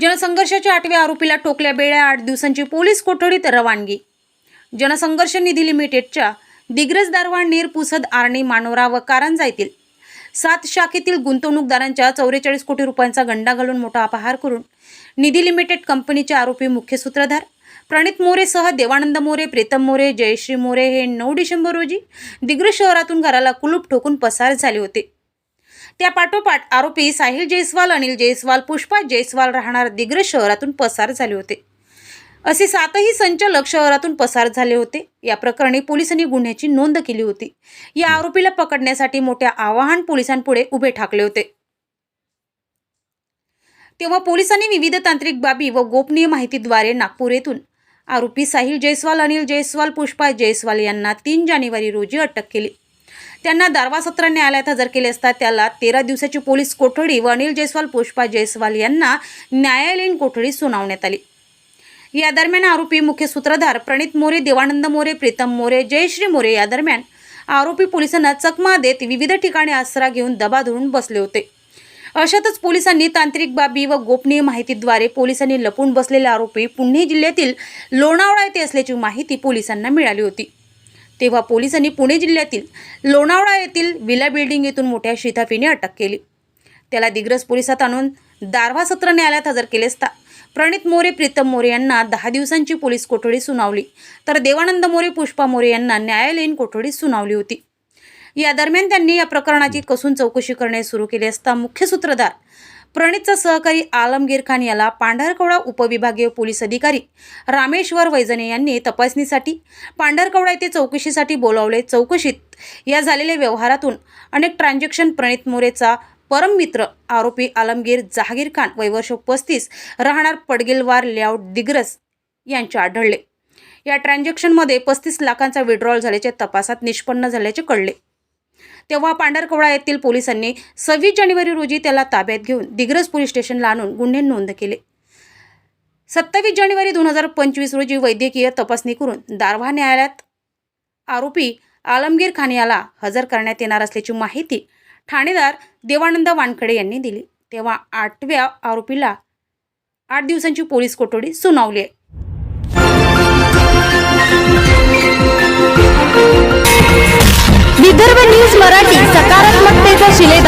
जनसंघर्षाच्या आठव्या आरोपीला टोकल्या बेळ्या आठ दिवसांची पोलीस कोठडीत रवानगी. जनसंघर्ष निधी लिमिटेडच्या दिग्रज दारवाण नीर पुसद आर्णी मानोरा व कारंजा येथील सात शाखेतील गुंतवणूकदारांच्या चौवेचाळीस कोटी रुपयांचा गंडा घालून मोठा अपहार करून निधी लिमिटेड कंपनीचे आरोपी मुख्य सूत्रधार प्रणित मोरेसह देवानंद मोरे प्रीतम मोरे जयश्री मोरे हे नऊ डिसेंबर रोजी दिग्रज शहरातून घराला कुलूप ठोकून पसार झाले होते. त्या पाठोपाठ आरोपी साहिल जयस्वाल अनिल जयस्वाल पुष्पा जयस्वाल राहणार दिग्रज शहरातून पसार झाले होते. असे सातही संचालक शहरातून पसार झाले होते. या प्रकरणी पोलिसांनी गुन्ह्याची नोंद केली होती. या आरोपीला पकडण्यासाठी मोठ्या आवाहन पोलिसांपुढे उभे ठाकले होते. तेव्हा पोलिसांनी विविध तांत्रिक बाबी व गोपनीय माहितीद्वारे नागपूर येथून आरोपी साहिल जयस्वाल अनिल जयस्वाल पुष्पा जयस्वाल यांना तीन जानेवारी रोजी अटक केली. त्यांना दारवा सत्र न्यायालयात हजर केले असता त्याला तेरा दिवसाची पोलीस कोठडी व अनिल जयस्वाल पुष्पा जयस्वाल यांना न्यायालयीन कोठडी सुनावण्यात आली. या दरम्यान आरोपी मुख्य सूत्रधार प्रणित मोरे देवानंद मोरे प्रीतम मोरे जयश्री मोरे या दरम्यान आरोपी पोलिसांना चकमा देत विविध ठिकाणी आसरा घेऊन दबा धरून बसले होते. अशातच पोलिसांनी तांत्रिक बाबी व गोपनीय माहितीद्वारे पोलिसांनी लपून बसलेले आरोपी पुणे जिल्ह्यातील लोणावळा येथे असल्याची माहिती पोलिसांना मिळाली होती. तेव्हा पोलिसांनी पुणे जिल्ह्यातील लोणावळा येथील विला बिल्डिंग येथून मोठ्या शिताफीने अटक केली. त्याला दिग्रस पोलिसात आणून दारव्हा सत्र न्यायालयात हजर केले असता प्रणित मोरे प्रीतम मोरे यांना दहा दिवसांची पोलीस कोठडी सुनावली. तर देवानंद मोरे पुष्पा मोरे यांना न्यायालयीन कोठडी सुनावली होती. या दरम्यान त्यांनी या प्रकरणाची कसून चौकशी करणे सुरू केले असता मुख्य सूत्रधार प्रणितचा सहकारी आलमगीर खान याला पांढरकवडा उपविभागीय पोलीस अधिकारी रामेश्वर वैजने यांनी तपासणीसाठी पांढरकवडा येथे चौकशीसाठी बोलावले. चौकशीत या झालेल्या व्यवहारातून अनेक ट्रान्झॅक्शन प्रणित मोरेचा परममित्र आरोपी आलमगीर जहागीर खान वैवर्ष पस्तीस राहणार पडगिलवार लेआउट दिग्रस यांचे आढळले. या ट्रान्झॅक्शनमध्ये पस्तीस लाखांचा विड्रॉल झाल्याचे तपासात निष्पन्न झाल्याचे कळले. तेव्हा पांढरकवडा येथील पोलिसांनी सव्वीस जानेवारी रोजी त्याला ताब्यात घेऊन दिग्रस पोलीस स्टेशनला आणून गुन्हे नोंद केले. सत्तावीस जानेवारी दोन हजार पंचवीस रोजी वैद्यकीय तपासणी करून दारव्हा न्यायालयात आरोपी आलमगीर खान याला हजर करण्यात येणार असल्याची माहिती ठाणेदार देवानंद वानखडे यांनी दिली. तेव्हा आठव्या आरोपीला आठ दिवसांची पोलीस कोठडी सुनावली आहे. शिलेदार.